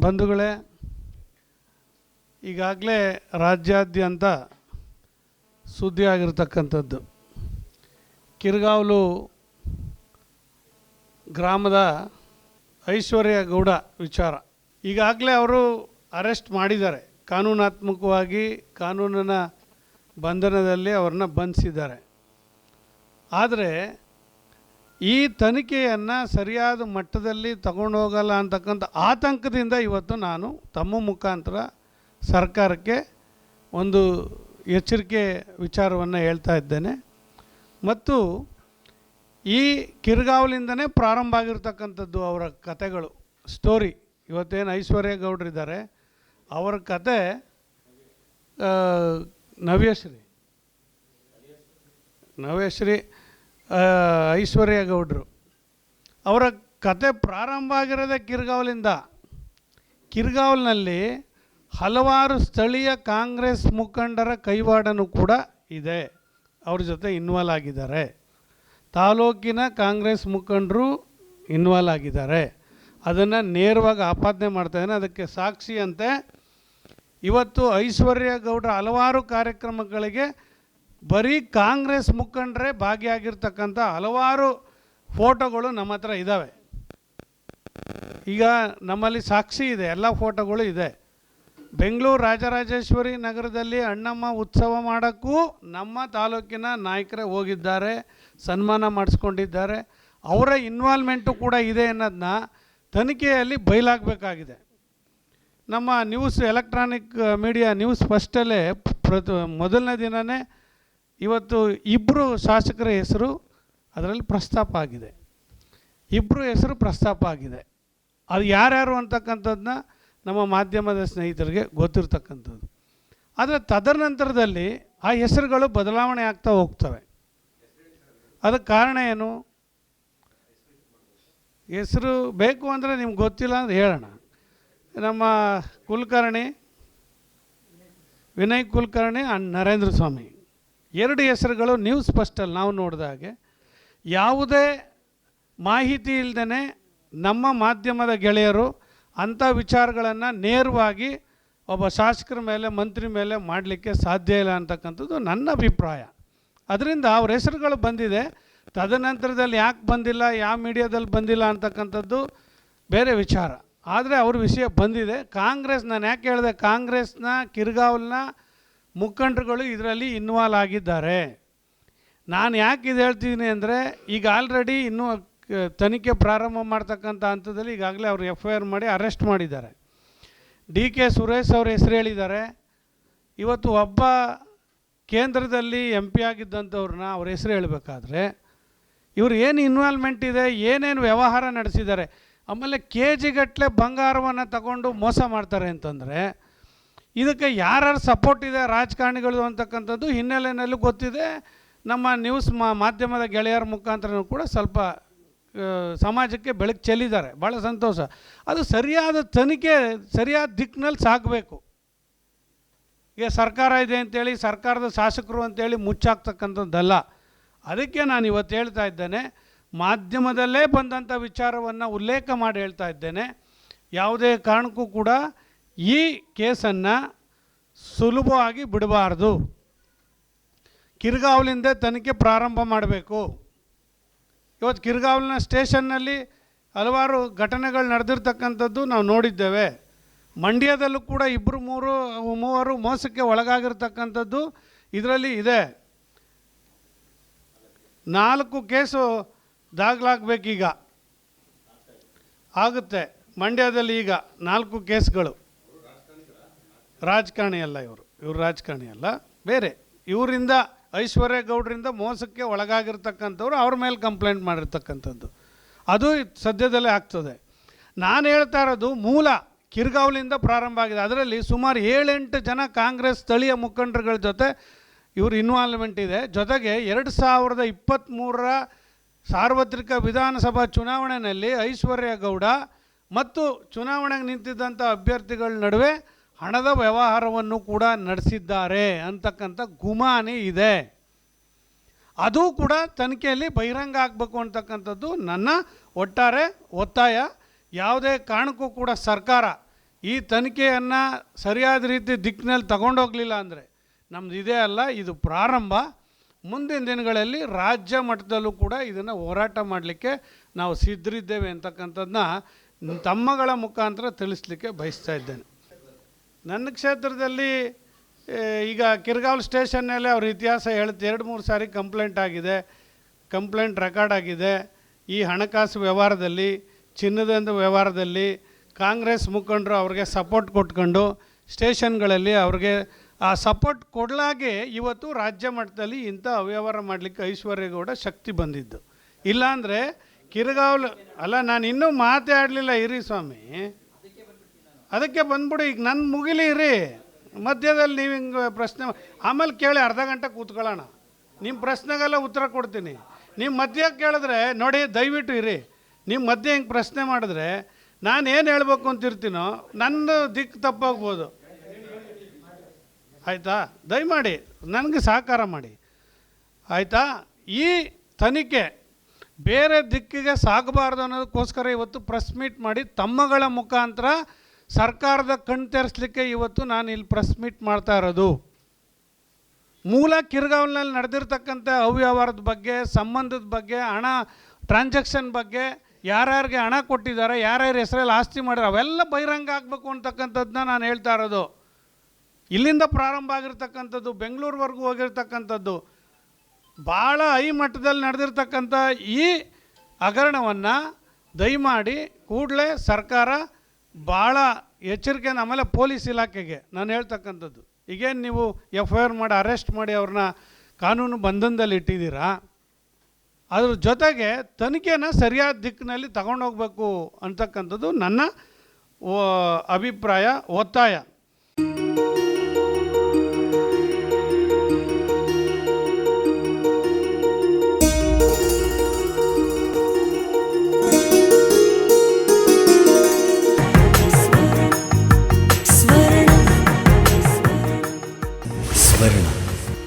ಬಂಧುಗಳೇ, ಈಗಾಗಲೇ ರಾಜ್ಯಾದ್ಯಂತ ಸುದ್ದಿಯಾಗಿರ್ತಕ್ಕಂಥದ್ದು. ಕಿರ್ಗಾವಲು ಗ್ರಾಮದ ಐಶ್ವರ್ಯ ಗೌಡ ವಿಚಾರ. ಈಗಾಗಲೇ ಅವರು ಅರೆಸ್ಟ್ ಮಾಡಿದ್ದಾರೆ. ಕಾನೂನಾತ್ಮಕವಾಗಿ ಕಾನೂನಿನ ಬಂಧನದಲ್ಲಿ ಅವ್ರನ್ನ ಬಂಧಿಸಿದ್ದಾರೆ. ಆದರೆ ಈ ತನಿಖೆಯನ್ನು ಸರಿಯಾದ ಮಟ್ಟದಲ್ಲಿ ತಗೊಂಡು ಹೋಗಲ್ಲ ಅಂತಕ್ಕಂಥ ಆತಂಕದಿಂದ ಇವತ್ತು ನಾನು ತಮ್ಮ ಮುಖಾಂತರ ಸರ್ಕಾರಕ್ಕೆ ಒಂದು ಎಚ್ಚರಿಕೆ ವಿಚಾರವನ್ನು ಹೇಳ್ತಾ ಇದ್ದೇನೆ. ಮತ್ತು ಈ ಕಿರ್ಗಾವಲಿಂದನೇ ಪ್ರಾರಂಭ ಆಗಿರ್ತಕ್ಕಂಥದ್ದು ಅವರ ಕತೆಗಳು, ಸ್ಟೋರಿ. ಇವತ್ತೇನು ಐಶ್ವರ್ಯ ಗೌಡ್ರಿದ್ದಾರೆ ಅವರ ಕತೆ ನವ್ಯಶ್ರೀ. ನವ್ಯಶ್ರೀ ಐಶ್ವರ್ಯ ಗೌಡರು. ಅವರ ಕತೆ ಪ್ರಾರಂಭ ಆಗಿರೋದೇ ಕಿರ್ಗಾವಲಿಂದ. ಕಿರ್ಗಾವಲ್ನಲ್ಲಿ ಹಲವಾರು ಸ್ಥಳೀಯ ಕಾಂಗ್ರೆಸ್ ಮುಖಂಡರ ಕೈವಾಡನೂ ಕೂಡ ಇದೆ. ಅವ್ರ ಜೊತೆ ಇನ್ವಾಲ್ವ್ ಆಗಿದ್ದಾರೆ. ತಾಲೂಕಿನ ಕಾಂಗ್ರೆಸ್ ಮುಖಂಡರು ಇನ್ವಾಲ್ವ್ ಆಗಿದ್ದಾರೆ. ಅದನ್ನು ನೇರವಾಗಿ ಆಪಾದನೆ ಮಾಡ್ತಾಯಿದ್ದಾನೆ ಅದಕ್ಕೆ ಸಾಕ್ಷಿಯಂತೆ ಇವತ್ತು ಐಶ್ವರ್ಯ ಗೌಡ್ರ ಹಲವಾರು ಕಾರ್ಯಕ್ರಮಗಳಿಗೆ ಬರೀ ಕಾಂಗ್ರೆಸ್ ಮುಖಂಡರೇ ಭಾಗಿಯಾಗಿರ್ತಕ್ಕಂಥ ಹಲವಾರು ಫೋಟೋಗಳು ನಮ್ಮ ಹತ್ರ ಇದ್ದಾವೆ ಈಗ ನಮ್ಮಲ್ಲಿ ಸಾಕ್ಷಿ ಇದೆ, ಎಲ್ಲ ಫೋಟೋಗಳು ಇದೆ. ಬೆಂಗಳೂರು ರಾಜರಾಜೇಶ್ವರಿ ನಗರದಲ್ಲಿ ಅಣ್ಣಮ್ಮ ಉತ್ಸವ ಮಾಡೋಕ್ಕೂ ನಮ್ಮ ತಾಲೂಕಿನ ನಾಯಕರೇ ಹೋಗಿದ್ದಾರೆ, ಸನ್ಮಾನ ಮಾಡಿಸ್ಕೊಂಡಿದ್ದಾರೆ. ಅವರ ಇನ್ವಾಲ್ವ್ಮೆಂಟು ಕೂಡ ಇದೆ ಅನ್ನೋದನ್ನ ತನಿಖೆಯಲ್ಲಿ ಬಯಲಾಗಬೇಕಾಗಿದೆ ನಮ್ಮ ನ್ಯೂಸ್ ಎಲೆಕ್ಟ್ರಾನಿಕ್ ಮೀಡಿಯಾ ನ್ಯೂಸ್ ಫಸ್ಟಲ್ಲೇ ಪ್ರತಿ, ಮೊದಲನೇ ದಿನವೇ ಇವತ್ತು ಇಬ್ಬರು ಶಾಸಕರ ಹೆಸರು ಅದರಲ್ಲಿ ಪ್ರಸ್ತಾಪ ಆಗಿದೆ. ಇಬ್ಬರು ಹೆಸರು ಪ್ರಸ್ತಾಪ ಆಗಿದೆ. ಅದು ಯಾರ್ಯಾರು ಅಂತಕ್ಕಂಥದ್ದನ್ನ ನಮ್ಮ ಮಾಧ್ಯಮದ ಸ್ನೇಹಿತರಿಗೆ ಗೊತ್ತಿರತಕ್ಕಂಥದ್ದು. ಆದರೆ ತದನಂತರದಲ್ಲಿ ಆ ಹೆಸರುಗಳು ಬದಲಾವಣೆ ಆಗ್ತಾ ಹೋಗ್ತವೆ. ಅದಕ್ಕೆ ಕಾರಣ ಏನು? ಹೆಸರು ಬೇಕು ಅಂದರೆ ನಿಮ್ಗೆ ಗೊತ್ತಿಲ್ಲ ಅಂದ್ರೆ ಹೇಳೋಣ. ನಮ್ಮ ಕುಲಕರ್ಣಿ, ವಿನಯ್ ಕುಲಕರ್ಣಿ ಆ್ಯಂಡ್ ನರೇಂದ್ರ ಸ್ವಾಮಿ. ಎರಡು ಹೆಸರುಗಳು ನ್ಯೂಸ್ ಫಸ್ಟಲ್ಲಿ ನಾವು ನೋಡಿದ ಹಾಗೆ. ಯಾವುದೇ ಮಾಹಿತಿ ಇಲ್ಲದೇ ನಮ್ಮ ಮಾಧ್ಯಮದ ಗೆಳೆಯರು ಅಂಥ ವಿಚಾರಗಳನ್ನು ನೇರವಾಗಿ ಒಬ್ಬ ಶಾಸಕರ ಮೇಲೆ, ಮಂತ್ರಿ ಮೇಲೆ ಮಾಡಲಿಕ್ಕೆ ಸಾಧ್ಯ ಇಲ್ಲ ಅಂತಕ್ಕಂಥದ್ದು ನನ್ನ ಅಭಿಪ್ರಾಯ. ಅದರಿಂದ ಅವ್ರ ಹೆಸರುಗಳು ಬಂದಿದೆ. ತದನಂತರದಲ್ಲಿ ಯಾಕೆ ಬಂದಿಲ್ಲ, ಯಾವ ಮೀಡಿಯಾದಲ್ಲಿ ಬಂದಿಲ್ಲ ಅಂತಕ್ಕಂಥದ್ದು ಬೇರೆ ವಿಚಾರ. ಆದರೆ ಅವ್ರ ವಿಷಯ ಬಂದಿದೆ. ಕಾಂಗ್ರೆಸ್, ನಾನು ಯಾಕೆ ಹೇಳಿದೆ, ಕಾಂಗ್ರೆಸ್ನ, ಕಿರ್ಗಾವಲ್ನ ಮುಖಂಡರುಗಳು ಇದರಲ್ಲಿ ಇನ್ವಾಲ್ವ್ ಆಗಿದ್ದಾರೆ. ನಾನು ಯಾಕೆ ಇದು ಹೇಳ್ತಿದ್ದೀನಿ ಅಂದರೆ, ಈಗ ಆಲ್ರೆಡಿ ಇನ್ನೂ ತನಿಖೆ ಪ್ರಾರಂಭ ಮಾಡ್ತಕ್ಕಂಥ ಹಂತದಲ್ಲಿ ಈಗಾಗಲೇ ಅವರು ಎಫ್ ಐ ಆರ್ ಮಾಡಿ ಅರೆಸ್ಟ್ ಮಾಡಿದ್ದಾರೆ. ಡಿ ಕೆ ಸುರೇಶ್ ಅವ್ರ ಹೆಸರು ಹೇಳಿದ್ದಾರೆ. ಇವತ್ತು ಒಬ್ಬ ಕೇಂದ್ರದಲ್ಲಿ ಎಂ ಪಿ ಆಗಿದ್ದಂಥವ್ರನ್ನ ಅವ್ರ ಹೆಸರು ಹೇಳಬೇಕಾದ್ರೆ, ಇವರು ಏನು ಇನ್ವಾಲ್ವ್ಮೆಂಟ್ ಇದೆ, ಏನೇನು ವ್ಯವಹಾರ ನಡೆಸಿದ್ದಾರೆ, ಆಮೇಲೆ ಕೆ ಜಿಗಟ್ಟಲೆ ಬಂಗಾರವನ್ನು ತಗೊಂಡು ಮೋಸ ಮಾಡ್ತಾರೆ ಅಂತಂದರೆ ಇದಕ್ಕೆ ಯಾರ್ಯಾರು ಸಪೋರ್ಟ್ ಇದೆ ರಾಜಕಾರಣಿಗಳು ಅಂತಕ್ಕಂಥದ್ದು ಹಿನ್ನೆಲೆಯಲ್ಲಿ ಗೊತ್ತಿದೆ. ನಮ್ಮ ನ್ಯೂಸ್ ಮಾಧ್ಯಮದ ಗೆಳೆಯರ ಮುಖಾಂತರನೂ ಕೂಡ ಸ್ವಲ್ಪ ಸಮಾಜಕ್ಕೆ ಬೆಳಕು ಚೆಲ್ಲಿದ್ದಾರೆ. ಭಾಳ ಸಂತೋಷ. ಅದು ಸರಿಯಾದ ತನಿಖೆ, ಸರಿಯಾದ ದಿಕ್ಕಿನಲ್ಲಿ ಸಾಗಬೇಕು ಈಗ ಸರ್ಕಾರ ಇದೆ ಅಂತೇಳಿ, ಸರ್ಕಾರದ ಶಾಸಕರು ಅಂತೇಳಿ ಮುಚ್ಚಾಕ್ತಕ್ಕಂಥದ್ದಲ್ಲ. ಅದಕ್ಕೆ ನಾನು ಇವತ್ತು ಹೇಳ್ತಾ ಇದ್ದೇನೆ. ಮಾಧ್ಯಮದಲ್ಲೇ ಬಂದಂಥ ವಿಚಾರವನ್ನು ಉಲ್ಲೇಖ ಮಾಡಿ ಹೇಳ್ತಾ ಇದ್ದೇನೆ. ಯಾವುದೇ ಕಾರಣಕ್ಕೂ ಕೂಡ ಈ ಕೇಸನ್ನು ಸುಲಭವಾಗಿ ಬಿಡಬಾರ್ದು. ಕಿರ್ಗಾವಲಿಂದ ತನಿಖೆ ಪ್ರಾರಂಭ ಮಾಡಬೇಕು. ಇವತ್ತು ಕಿರ್ಗಾವಲಿನ ಸ್ಟೇಷನ್ನಲ್ಲಿ ಹಲವಾರು ಘಟನೆಗಳು ನಡೆದಿರ್ತಕ್ಕಂಥದ್ದು ನಾವು ನೋಡಿದ್ದೇವೆ. ಮಂಡ್ಯದಲ್ಲೂ ಕೂಡ ಇಬ್ಬರು ಮೂರು, ಮೂವರು ಮೋಸಕ್ಕೆ ಒಳಗಾಗಿರ್ತಕ್ಕಂಥದ್ದು ಇದರಲ್ಲಿ ಇದೆ. ನಾಲ್ಕು ಕೇಸು ದಾಖಲಾಗಬೇಕೀಗ. ಆಗುತ್ತೆ ಮಂಡ್ಯದಲ್ಲಿ ಈಗ ನಾಲ್ಕು ಕೇಸ್ಗಳು. ರಾಜಕಾರಣಿ ಅಲ್ಲ ಇವರು. ಇವರು ರಾಜಕಾರಣಿ ಅಲ್ಲ. ಬೇರೆ. ಇವರಿಂದ, ಐಶ್ವರ್ಯ ಗೌಡ್ರಿಂದ ಮೋಸಕ್ಕೆ ಒಳಗಾಗಿರ್ತಕ್ಕಂಥವ್ರು ಅವ್ರ ಮೇಲೆ ಕಂಪ್ಲೇಂಟ್ ಮಾಡಿರ್ತಕ್ಕಂಥದ್ದು. ಅದು ಸದ್ಯದಲ್ಲೇ ಆಗ್ತದೆ. ನಾನು ಹೇಳ್ತಾ ಇರೋದು ಮೂಲ ಕಿರ್ಗಾವ್ಲಿಂದ ಪ್ರಾರಂಭ ಆಗಿದೆ. ಅದರಲ್ಲಿ ಸುಮಾರು ಏಳೆಂಟು ಜನ ಕಾಂಗ್ರೆಸ್ ಸ್ಥಳೀಯ ಮುಖಂಡರುಗಳ ಜೊತೆ ಇವ್ರ ಇನ್ವಾಲ್ವ್ಮೆಂಟ್ ಇದೆ. ಜೊತೆಗೆ ಎರಡು ಸಾವಿರದ ಇಪ್ಪತ್ತ್ಮೂರರ ಸಾರ್ವತ್ರಿಕ ವಿಧಾನಸಭಾ ಚುನಾವಣೆಯಲ್ಲಿ ಐಶ್ವರ್ಯ ಗೌಡ ಮತ್ತು ಚುನಾವಣೆಗೆ ನಿಂತಿದ್ದಂಥ ಅಭ್ಯರ್ಥಿಗಳ ನಡುವೆ ಹಣದ ವ್ಯವಹಾರವನ್ನು ಕೂಡ ನಡೆಸಿದ್ದಾರೆ ಅಂತಕ್ಕಂಥ ಗುಮಾನಿ ಇದೆ. ಅದು ಕೂಡ ತನಿಖೆಯಲ್ಲಿ ಬಹಿರಂಗ ಆಗಬೇಕು ಅಂತಕ್ಕಂಥದ್ದು ನನ್ನ ಒಟ್ಟಾರೆ ಒತ್ತಾಯ. ಯಾವುದೇ ಕಾರಣಕ್ಕೂ ಕೂಡ ಸರ್ಕಾರ ಈ ತನಿಖೆಯನ್ನು ಸರಿಯಾದ ರೀತಿ ದಿಕ್ಕಿನಲ್ಲಿ ತಗೊಂಡೋಗಲಿಲ್ಲ ಅಂದರೆ ನಮ್ಮದು ಇದೇ ಅಲ್ಲ, ಇದು ಪ್ರಾರಂಭ. ಮುಂದಿನ ದಿನಗಳಲ್ಲಿ ರಾಜ್ಯ ಮಟ್ಟದಲ್ಲೂ ಕೂಡ ಇದನ್ನು ಹೋರಾಟ ಮಾಡಲಿಕ್ಕೆ ನಾವು ಸಿದ್ಧರಿದ್ದೇವೆ ಅಂತಕ್ಕಂಥದ್ದನ್ನ ತಮ್ಮಗಳ ಮುಖಾಂತರ ತಿಳಿಸ್ಲಿಕ್ಕೆ ಬಯಸ್ತಾ ಇದ್ದೇನೆ. ನನ್ನ ಕ್ಷೇತ್ರದಲ್ಲಿ ಈಗ ಕಿರ್ಗಾವ್ ಸ್ಟೇಷನ್ನಲ್ಲಿ ಅವ್ರ ಇತಿಹಾಸ ಹೇಳ್ತು, ಎರಡು ಮೂರು ಸಾರಿ ಕಂಪ್ಲೇಂಟ್ ಆಗಿದೆ, ಕಂಪ್ಲೇಂಟ್ ರೆಕಾರ್ಡ್ ಆಗಿದೆ. ಈ ಹಣಕಾಸು ವ್ಯವಹಾರದಲ್ಲಿ ಚಿನ್ನದ ವ್ಯವಹಾರದಲ್ಲಿ ಕಾಂಗ್ರೆಸ್ ಮುಖಂಡರು ಅವ್ರಿಗೆ ಸಪೋರ್ಟ್ ಕೊಟ್ಕೊಂಡು ಸ್ಟೇಷನ್ಗಳಲ್ಲಿ ಅವ್ರಿಗೆ ಆ ಸಪೋರ್ಟ್ ಕೊಡಲಾಗೆ ಇವತ್ತು ರಾಜ್ಯ ಮಟ್ಟದಲ್ಲಿ ಇಂಥ ಅವ್ಯವಹಾರ ಮಾಡಲಿಕ್ಕೆ ಐಶ್ವರ್ಯಗೌಡ ಶಕ್ತಿ ಬಂದಿದ್ದು. ಇಲ್ಲಾಂದರೆ ಕಿರ್ಗಾವ್ಲು ಅಲ್ಲ ನಾನು ಇನ್ನೂ ಮಾತೇ ಆಡಲಿಲ್ಲ ಇರಿ ಸ್ವಾಮಿ. ಅದಕ್ಕೆ ಬಂದ್ಬಿಡು, ಈಗ ನನ್ನ ಮುಗಿಲಿ ರೀ ಮಧ್ಯದಲ್ಲಿ ನೀವು ಹಿಂಗೆ ಪ್ರಶ್ನೆ ಆಮೇಲೆ ಕೇಳಿ ಅರ್ಧ ಗಂಟೆ ಕೂತ್ಕೊಳ್ಳೋಣ. ನಿಮ್ಮ ಪ್ರಶ್ನೆಗೆಲ್ಲ ಉತ್ತರ ಕೊಡ್ತೀನಿ. ನಿಮ್ಮ ಮಧ್ಯ ಕೇಳಿದ್ರೆ ನೋಡಿ, ದಯವಿಟ್ಟು ಇರಿ. ನಿಮ್ಮ ಮಧ್ಯೆ ಹಿಂಗೆ ಪ್ರಶ್ನೆ ಮಾಡಿದ್ರೆ ನಾನು ಏನು ಹೇಳ್ಬೇಕು ಅಂತಿರ್ತೀನೋ ನನ್ನ ದಿಕ್ಕು ತಪ್ಪಾಗ್ಬೋದು. ಆಯಿತಾ? ದಯಮಾಡಿ, ನನಗೆ ಸಹಕಾರ ಮಾಡಿ. ಆಯಿತಾ? ಈ ತನಿಖೆ ಬೇರೆ ದಿಕ್ಕಿಗೆ ಸಾಗಬಾರ್ದು ಅನ್ನೋದಕ್ಕೋಸ್ಕರ ಇವತ್ತು ಪ್ರೆಸ್ ಮೀಟ್ ಮಾಡಿ ತಮ್ಮಗಳ ಮುಖಾಂತರ ಸರ್ಕಾರದ ಕಣ್ ತೆರೆಸ್ಲಿಕ್ಕೆ ಇವತ್ತು ನಾನು ಇಲ್ಲಿ ಪ್ರೆಸ್ ಮೀಟ್ ಮಾಡ್ತಾ ಇರೋದು. ಮೂಲ ಕಿರ್ಗಾವ್ನಲ್ಲಿ ನಡೆದಿರ್ತಕ್ಕಂಥ ಅವ್ಯವಹಾರದ ಬಗ್ಗೆ, ಸಂಬಂಧದ ಬಗ್ಗೆ, ಹಣ ಟ್ರಾನ್ಸಾಕ್ಷನ್ ಬಗ್ಗೆ ಯಾರ್ಯಾರಿಗೆ ಹಣ ಕೊಟ್ಟಿದ್ದಾರೆ, ಯಾರ್ಯಾರ ಹೆಸರಲ್ಲಿ ಆಸ್ತಿ ಮಾಡಿದ್ರೆ ಅವೆಲ್ಲ ಬಹಿರಂಗ ಆಗಬೇಕು ಅಂತಕ್ಕಂಥದ್ದನ್ನ ನಾನು ಹೇಳ್ತಾ ಇರೋದು. ಇಲ್ಲಿಂದ ಪ್ರಾರಂಭ ಆಗಿರ್ತಕ್ಕಂಥದ್ದು, ಬೆಂಗಳೂರುವರೆಗೂ ಹೋಗಿರ್ತಕ್ಕಂಥದ್ದು ಭಾಳ ಹೈ ಮಟ್ಟದಲ್ಲಿ ನಡೆದಿರ್ತಕ್ಕಂಥ ಈ ಹಗರಣವನ್ನು ದಯಮಾಡಿ ಕೂಡಲೇ ಸರ್ಕಾರ ಭಾಳ ಎಚ್ಚರಿಕೆ ಆಮೇಲೆ ಪೊಲೀಸ್ ಇಲಾಖೆಗೆ ನಾನು ಹೇಳ್ತಕ್ಕಂಥದ್ದು. ಈಗೇನು ನೀವು ಎಫ್ ಐ ಆರ್ ಮಾಡಿ ಅರೆಸ್ಟ್ ಮಾಡಿ ಅವ್ರನ್ನ ಕಾನೂನು ಬಂಧನದಲ್ಲಿ ಇಟ್ಟಿದ್ದೀರಾ? ಅದ್ರ ಜೊತೆಗೆ ತನಿಖೆನ ಸರಿಯಾದ ದಿಕ್ಕಿನಲ್ಲಿ ತಗೊಂಡೋಗ್ಬೇಕು ಅಂತಕ್ಕಂಥದ್ದು ನನ್ನ ಅಭಿಪ್ರಾಯ, ಒತ್ತಾಯ.